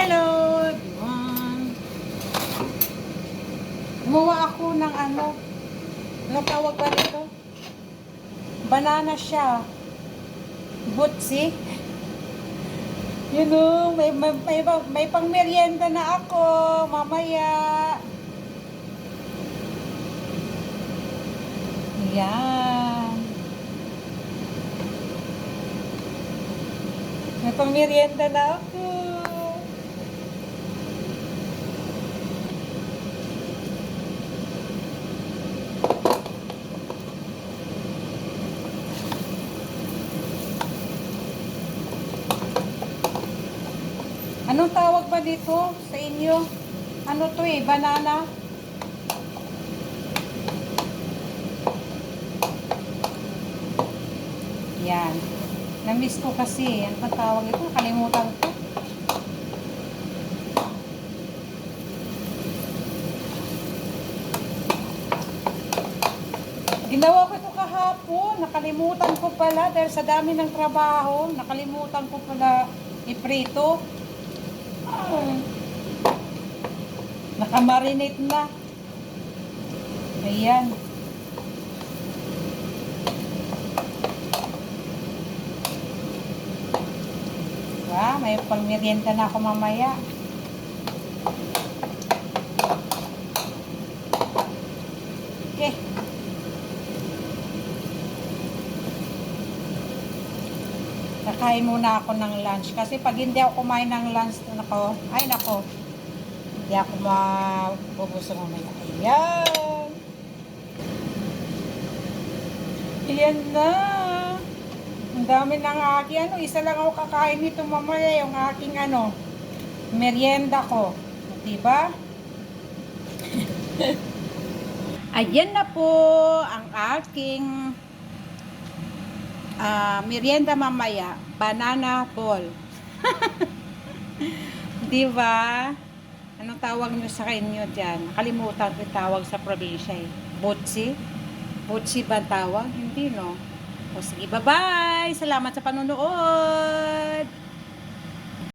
Hello, everyone. Gumawa ako ng ano, anong tawag ba dito? Banana siya. Butsi. Yun o, may, may, may, may pang merienda na ako mamaya. Yan. May pang merienda na ako. Anong tawag ba dito sa inyo? Ano to eh? Banana? Yan. Na-miss ko kasi. Ano ba tawag ito? Kalimutan ko. Ginawa ko ito kahapon. Nakalimutan ko pala dahil sa dami ng trabaho. Nakalimutan ko pala iprito. Nakamarinate na. Ayan. Diba? May pangmerienda na ako mamaya. Kakain muna ako ng lunch. Kasi pag hindi ako kumain ng lunch, nako, ay nako, hindi ako mabubusog mamaya. Ayan. Ayan na. Ang dami ng aking ano, isa lang ako kakain nito mamaya, yung aking ano, merienda ko. Diba? Ayan na po ang aking ah, merienda mamaya, banana ball. Di ba? Anong tawag nyo sa inyo dyan? Nakalimutan ko tawag sa probinsya eh. Butsi? Butsi ba tawag? Hindi no? O sige, bye-bye! Salamat sa panonood!